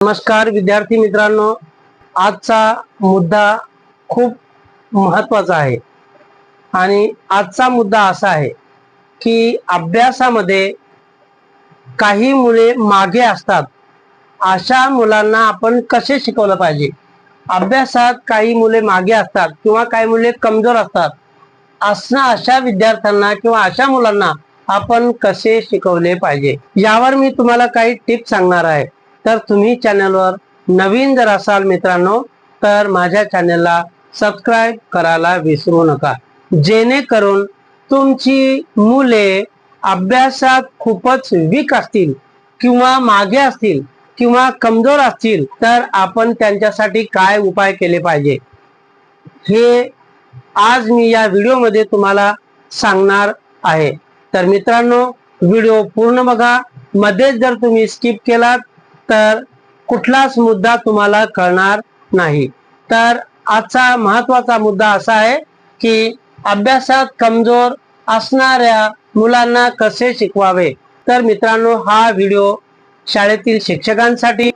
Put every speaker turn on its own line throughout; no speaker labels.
नमस्कार विद्यार्थी मित्रांनो आजचा मुद्दा खूप महत्त्वाचा आहे. आणि आजचा मुद्दा असा आहे की अभ्यासामध्ये काही मुले मागे असतात. अशा मुलांना आपण कसे शिकवलं पाहिजे? अभ्यासात काही मुले मागे असतात किंवा काही मुले कमजोर असतात. असणं अशा विद्यार्थ्यांना किंवा अशा मुलांना आपण कसे शिकवले पाहिजे? यावर मी तुम्हाला काही टिप्स सांगणार आहे. तर तुम्ही चॅनलवर नवीन जर असाल मित्रांनो तर माझ्या चॅनलला सबस्क्राईब करायला विसरू नका. जेणेकरून तुमची मुले अभ्यासात खूपच वीक असतील किंवा मागे असतील किंवा कमजोर असतील तर आपण त्यांच्यासाठी काय उपाय केले पाहिजे? हे आज मी या व्हिडिओमध्ये तुम्हाला सांगणार आहे. तर मित्रांनो व्हिडिओ पूर्ण बघा. मध्येच जर तुम्ही स्किप केलात तर कुठलाच मुद्दा तुम्हाला कळणार नाही. तर आजचा महत्त्वाचा मुद्दा असा आहे की अभ्यासात कमजोर असणाऱ्या मुलांना कसे शिकवावे? तर मित्रांनो हा व्हिडिओ शाळेतील शिक्षकांसाठी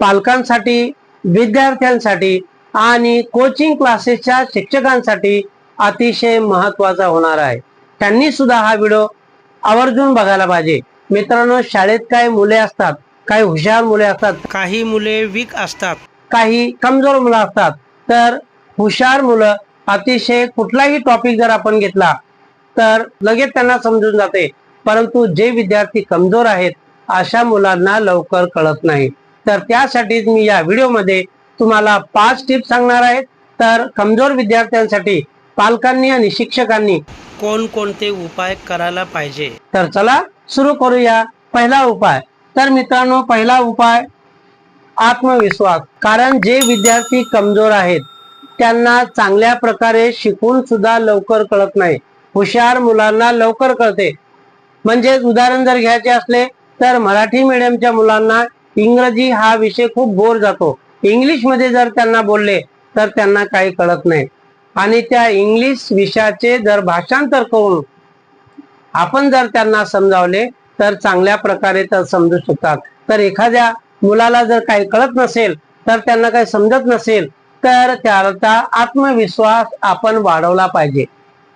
पालकांसाठी विद्यार्थ्यांसाठी आणि कोचिंग क्लासेसच्या शिक्षकांसाठी अतिशय महत्त्वाचा होणार आहे. त्यांनी सुद्धा हा व्हिडिओ आवर्जून बघायला पाहिजे. मित्रांनो शाळेत काही मुले असतात काही हुशार मुले असतात काही मुले वीक असतात. काही कमजोर मुलं असतात. तर हुशार मुलं अतिशय कुठलाही टॉपिक जर आपण घेतला तर लगेच त्यांना समजून जाते. परंतु जे विद्यार्थी कमजोर आहेत अशा मुलांना लवकर कळत नाही. तर त्यासाठीच मी या व्हिडिओमध्ये तुम्हाला पाच टिप्स सांगणार आहेत तर कमजोर विद्यार्थ्यांसाठी पालकांनी आणि शिक्षकांनी कोणकोणते उपाय करायला पाहिजे? तर चला सुरू करूया. पहिला उपाय तर मित्रांनो पहिला उपाय आत्मविश्वास. कारण जे विद्यार्थी कमजोर आहेत त्यांना चांगल्या प्रकारे शिकून सुद्धा लवकर कळत नाही. हुशार मुलांना लवकर कळते. म्हणजेच उदाहरण जर घ्यायचे असले तर मराठी मीडियमच्या मुलांना इंग्रजी हा विषय खूप बोर जातो. इंग्लिशमध्ये जर त्यांना बोलले तर त्यांना काही कळत नाही. आणि त्या इंग्लिश विषयाचे जर भाषांतर करून आपण जर त्यांना समजावले तर चांगल्या प्रकारे तर समजू शकतात. तर एखाद्या मुलाला जर काही कळत नसेल तर त्यांना काही समजत नसेल तर त्याचा आत्मविश्वास आपण वाढवला पाहिजे.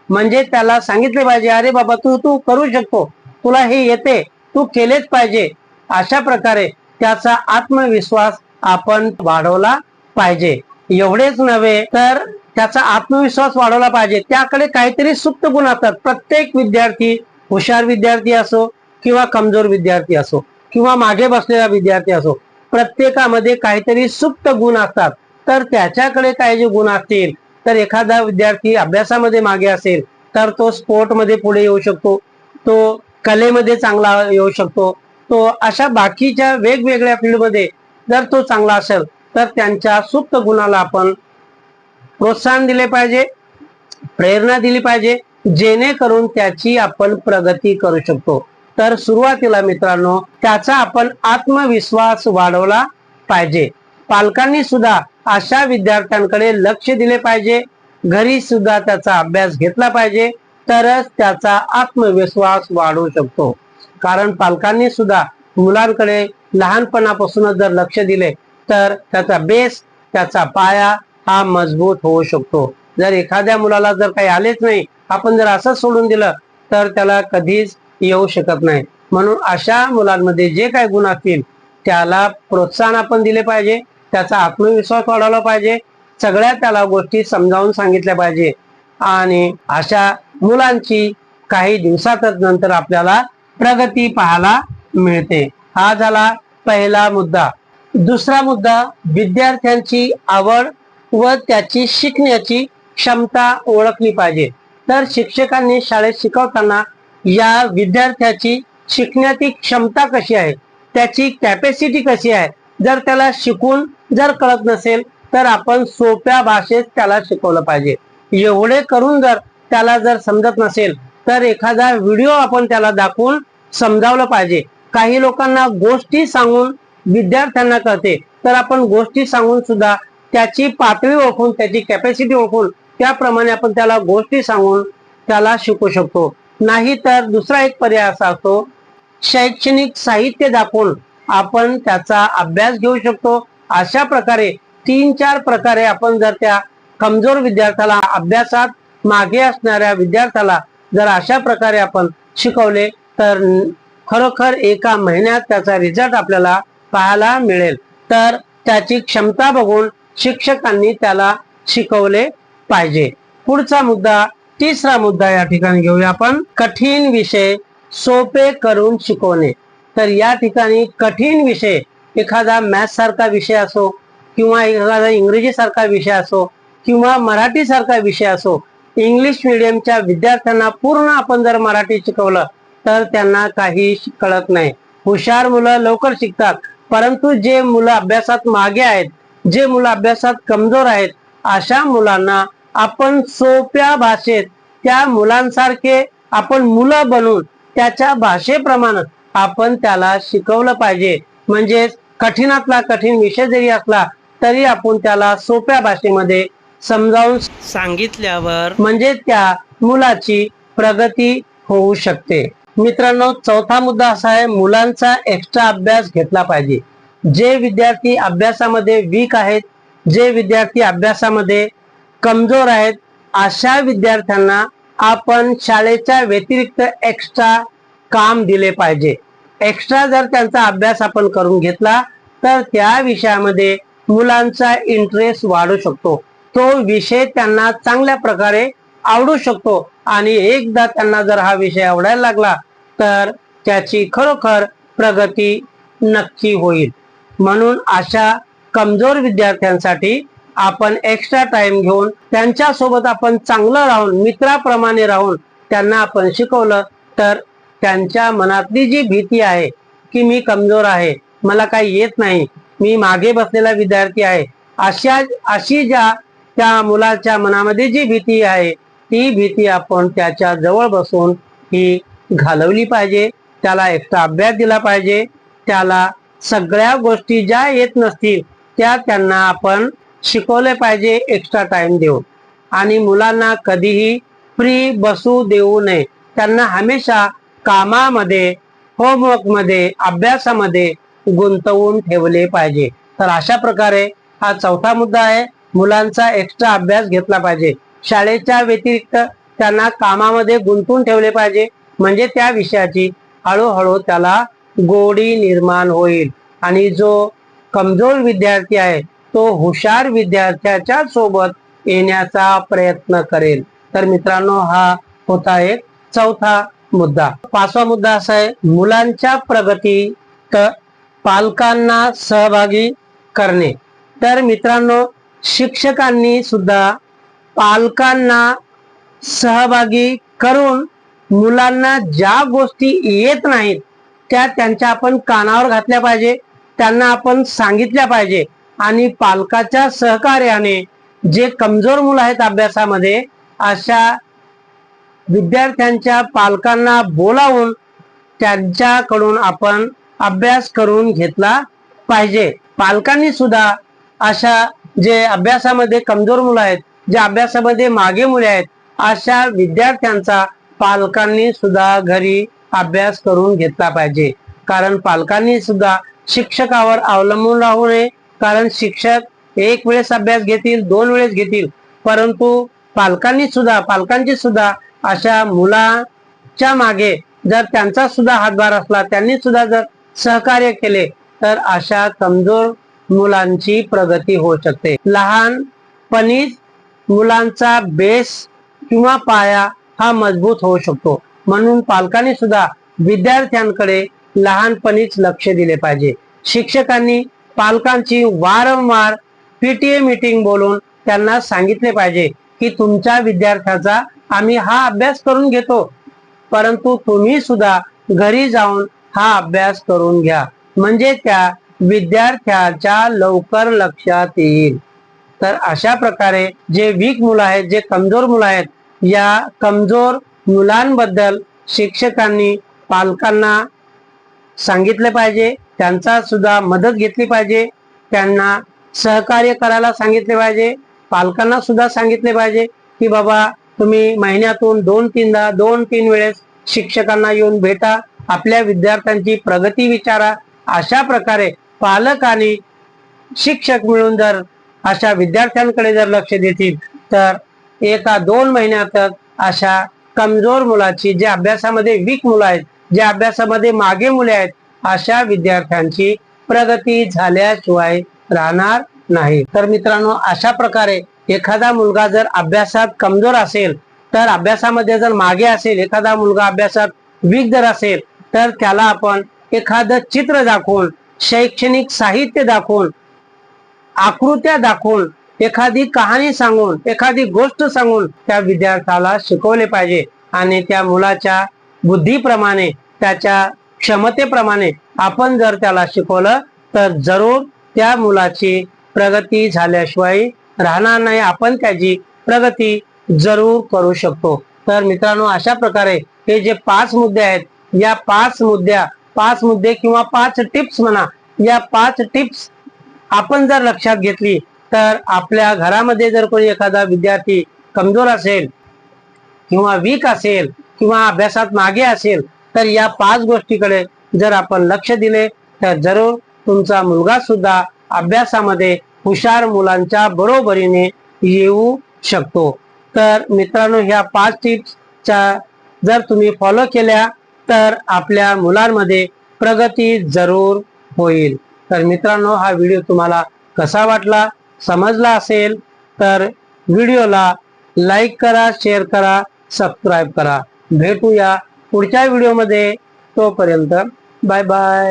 म्हणजे त्याला सांगितले पाहिजे अरे बाबा तू तू करू शकतो. तुला हे येते. तू केलेच पाहिजे. अशा प्रकारे त्याचा आत्मविश्वास आपण वाढवला पाहिजे. एवढेच नव्हे तर त्याचा आत्मविश्वास वाढवला पाहिजे. त्याकडे काहीतरी सुप्त गुण असतात. प्रत्येक विद्यार्थी हुशार विद्यार्थी असो किंवा कमजोर विद्यार्थी असो किंवा मागे बसलेला विद्यार्थी असो प्रत्येकामध्ये काहीतरी सुप्त गुण असतात. तर त्याच्याकडे काही जे गुण असतील तर एखादा विद्यार्थी अभ्यासामध्ये मागे असेल तर तो स्पोर्टमध्ये पुढे येऊ शकतो तो कलेमध्ये चांगला येऊ शकतो तो अशा बाकीच्या वेगवेगळ्या फील्डमध्ये जर तो चांगला असेल तर त्यांच्या सुप्त गुणाला आपण प्रोत्साहन दिले पाहिजे प्रेरणा दिली पाहिजे जेणेकरून त्याची आपण प्रगती करू शकतो. तर सुरुवातीला मित्रांनो त्याचा आपण आत्मविश्वास वाढवला पाहिजे. पालकांनी सुद्धा अशा विद्यार्थ्यांकडे लक्ष दिले पाहिजे. घरी सुद्धा त्याचा अभ्यास घेतला पाहिजे. तरच त्याचा आत्मविश्वास वाढू शकतो. कारण पालकांनी सुद्धा मुलांकडे लहानपणापासूनच जर लक्ष दिले तर त्याचा बेस त्याचा पाया हा मजबूत होऊ शकतो. जर एखाद्या मुलाला जर काही आलेच नाही आपण जर असंच सोडून दिलं तर त्याला कधीच येऊ शकत नाही. म्हणून अशा मुलांमध्ये जे काही गुण असतील त्याला प्रोत्साहन आपण दिले पाहिजे त्याचा आत्मविश्वास वाढवला पाहिजे सगळ्या त्याला गोष्टी समजावून सांगितल्या पाहिजे. आणि अशा मुलांची काही दिवसातच नंतर आपल्याला प्रगती पाहायला मिळते. हा झाला पहिला मुद्दा. दुसरा मुद्दा विद्यार्थ्यांची आवड व त्याची शिकण्याची क्षमता ओळखली पाहिजे. तर शिक्षकांनी शाळेत शिकवताना या विद्यार्थ्याची शिकण्याची क्षमता कशी आहे? त्याची कॅपॅसिटी कशी आहे? जर त्याला शिकून जर कळत नसेल तर आपण सोप्या भाषेत त्याला शिकवलं पाहिजे. एवढे करून जर त्याला जर समजत नसेल तर एखादा व्हिडिओ आपण त्याला दाखवून समजावलं पाहिजे. काही लोकांना गोष्टी सांगून विद्यार्थ्यांना कळते तर आपण गोष्टी सांगून सुद्धा त्याची पातळी ओळखून त्याची कॅपॅसिटी ओळखून त्याप्रमाणे आपण त्याला गोष्टी सांगून त्याला शिकू शकतो. नाही तर दुसरा एक पर्याय असा असतो शैक्षणिक साहित्य दाखवून आपण त्याचा अभ्यास घेऊ शकतो. अशा प्रकारे तीन चार प्रकारे आपण जर त्या कमजोर विद्यार्थ्याला अभ्यासात मागे असणाऱ्या विद्यार्थ्याला जर अशा प्रकारे आपण शिकवले तर खरोखर एका महिन्यात त्याचा रिझल्ट आपल्याला पाहायला मिळेल. तर त्याची क्षमता बघून शिक्षकांनी त्याला शिकवले पाहिजे. पुढचा मुद्दा तिसरा मुद्दा या ठिकाणी घेऊया आपण. कठीण विषय सोपे करून शिकवणे. तर या ठिकाणी कठीण विषय एखादा मॅथ्स सारखा विषय असो किंवा एखादा इंग्रजी सारखा विषय असो किंवा मराठी सारखा विषय असो इंग्लिश मिडियमच्या विद्यार्थ्यांना पूर्ण आपण जर मराठी शिकवलं तर त्यांना काही कळत नाही. हुशार मुलं लवकर शिकतात परंतु जे मुलं अभ्यासात मागे आहेत जे मुलं अभ्यासात कमजोर आहेत अशा मुलांना आपण सोप्या भाषेत त्या मुलांसारखे आपण मुलं बनून त्याच्या भाषेप्रमाणे आपण त्याला शिकवलं पाहिजे. म्हणजे कठीणातला कठीण विषय जरी असला तरी आपण त्याला सोप्या भाषेमध्ये समजावून सांगितल्यावर म्हणजे त्या मुलाची प्रगती होऊ शकते. मित्रांनो चौथा मुद्दा असा आहे मुलांचा एक्स्ट्रा अभ्यास घेतला पाहिजे. जे विद्यार्थी अभ्यासामध्ये वीक आहेत जे विद्यार्थी अभ्यासामध्ये कमजोर आहेत. अशा विद्यार्थ्यांना आपण शाळेच्या व्यतिरिक्त एक्स्ट्रा काम दिले पाहिजे. एक्स्ट्रा जर त्यांचा अभ्यास आपण करून घेतला तर त्या विषयामध्ये मुलांचा इंटरेस्ट वाढू शकतो. तो विषय त्यांना चांगल्या प्रकारे आवडू शकतो. आणि एकदा त्यांना जर हा विषय आवडायला लागला तर त्याची खरोखर प्रगती नक्की होईल. म्हणून अशा कमजोर विद्यार्थ्यांसाठी आपण एक्स्ट्रा टाइम घेऊन त्यांच्यासोबत आपण चांगलं राहून मित्राप्रमाणे राहून त्यांना आपण शिकवलं तर त्यांच्या मनातली जी भीती आहे की मी कमजोर आहे मला काही येत नाही मी मागे बसलेला विद्यार्थी आहे अशा अशी ज्या त्या मुलाच्या मनामध्ये जी भीती आहे ती भीती आपण त्याच्याजवळ बसून ही घालवली पाहिजे त्याला एक्स्ट्रा अभ्यास दिला पाहिजे त्याला सगळ्या गोष्टी ज्या येत नसतील त्या त्यांना आपण शिकवले पाहिजे एक्स्ट्रा टाइम देऊन. आणि मुलांना कधीही फ्री बसू देऊ नये. त्यांना हमेशा कामामध्ये होमवर्कमध्ये अभ्यासामध्ये गुंतवून ठेवले पाहिजे. तर अशा प्रकारे हा चौथा मुद्दा आहे मुलांचा एक्स्ट्रा अभ्यास घेतला पाहिजे. शाळेच्या व्यतिरिक्त त्यांना कामामध्ये गुंतवून ठेवले पाहिजे. म्हणजे त्या विषयाची हळूहळू त्याला गोडी निर्माण होईल. आणि जो कमजोर विद्यार्थी आहे तो हुशार विद्यार्थ्याच्या सोबत येण्याचा प्रयत्न करेल. तर मित्रांनो हा होता एक चौथा मुद्दा. पाचवा मुद्दा असा आहे मुलांच्या प्रगतीत पालकांना सहभागी करणे. तर मित्रांनो शिक्षकांनी सुद्धा पालकांना सहभागी करून मुलांना ज्या गोष्टी येत नाहीत त्या त्यांच्या आपण कानावर घातल्या पाहिजे त्यांना आपण सांगितल्या पाहिजे. आणि पालकाच्या सहकार्याने जे कमजोर मुलं आहेत अभ्यासामध्ये अशा विद्यार्थ्यांच्या पालकांना बोलावून त्यांच्याकडून आपण अभ्यास करून घेतला पाहिजे. पालकांनी सुद्धा अशा जे अभ्यासामध्ये कमजोर मुलं आहेत जे अभ्यासामध्ये मागे मुले आहेत अशा विद्यार्थ्यांचा पालकांनी सुद्धा घरी अभ्यास करून घेतला पाहिजे. कारण पालकांनी सुद्धा शिक्षकावर अवलंबून राहू नये कारण शिक्षक एक वेळेस अभ्यास घेतील दोन वेळेस घेतील. परंतु पालकांनी सुद्धा पालकांची सुद्धा अशा मुलाच्या मागे जर त्यांचा सुद्धा हातभार असला त्यांनी सुद्धा जर सहकार्य केले तर अशा कमजोर मुलांची प्रगती होऊ शकते. लहानपणीच मुलांचा बेस किंवा पाया हा मजबूत होऊ शकतो. म्हणून पालकांनी सुद्धा विद्यार्थ्यांकडे लहानपणीच लक्ष दिले पाहिजे. शिक्षकांनी पालकांची वारंवार पीटीए मीटिंग बोलून त्यांना सांगितले पाहिजे की तुमच्या विद्यार्थ्याचा आम्ही हा अभ्यास करून घेतो. परंतु तुम्ही सुद्धा घरी जाऊन हा अभ्यास करून घ्या. म्हणजे त्या विद्यार्थ्याच्या लवकर लक्षात येईल. तर अशा प्रकारे जे वीक मुलं आहेत जे कमजोर मुलं आहेत या कमजोर मुलांबद्दल शिक्षकांनी पालकांना सांगितले पाहिजे. त्यांचा सुद्धा मदत घेतली पाहिजे. त्यांना सहकार्य करायला सांगितले पाहिजे. पालकांना सुद्धा सांगितले पाहिजे की बाबा तुम्ही महिन्यातून दोन तीनदा दोन तीन वेळेस शिक्षकांना येऊन भेटा. आपल्या विद्यार्थ्यांची प्रगती विचारा. अशा प्रकारे पालक आणि शिक्षक मिळून जर अशा विद्यार्थ्यांकडे जर लक्ष देतील तर एका दोन महिन्यातच अशा कमजोर मुलाची जे अभ्यासामध्ये वीक मुलं आहेत जे अभ्यासामध्ये मागे मुले आहेत अशा विद्यार्थ्यांची प्रगती झाल्याशिवाय राहणार नाही. तर मित्रांनो अशा प्रकारे एखादा मुलगा जर अभ्यासात कमजोर असेल तर अभ्यासामध्ये जर मागे असेल एखादा मुलगा अभ्यासात वीक जर असेल तर त्याला आपण एखादं चित्र दाखवून शैक्षणिक साहित्य दाखवून आकृत्या दाखवून एखादी कहाणी सांगून एखादी गोष्ट सांगून त्या विद्यार्थ्याला शिकवले पाहिजे. आणि त्या मुलाच्या बुद्धीप्रमाणे त्याच्या क्षमतेप्रमाणे आपण जर त्याला शिकवलं तर जरूर त्या मुलाची प्रगती झाल्याशिवाय राहणार नाही. आपण त्याची प्रगती जरूर करू शकतो. तर मित्रांनो अशा प्रकारे हे जे पाच मुद्दे आहेत या पाच मुद्द्या पाच मुद्दे किंवा पाच टिप्स म्हणा या पाच टिप्स आपण जर लक्षात घेतली तर आपल्या घरामध्ये जर कोणी एखादा विद्यार्थी कमजोर असेल किंवा वीक असेल किंवा अभ्यासात मागे असेल तर या पाच गोष्टीकडे जर आपण लक्ष दिले तर जरूर तुमचा मुलगा सुद्धा अभ्यासामध्ये हुशार मुलांच्या बरोबरीने येऊ शकतो. तर मित्रांनो ह्या पाच टिप्सच्या जर तुम्ही फॉलो केल्या तर आपल्या मुलांमध्ये प्रगती जरूर होईल. तर मित्रांनो हा व्हिडिओ तुम्हाला कसा वाटला समजला असेल तर व्हिडिओला लाईक करा शेअर करा सबस्क्राईब करा. भेटूया पुढच्या व्हिडिओमध्ये तोपर्यंत बाय बाय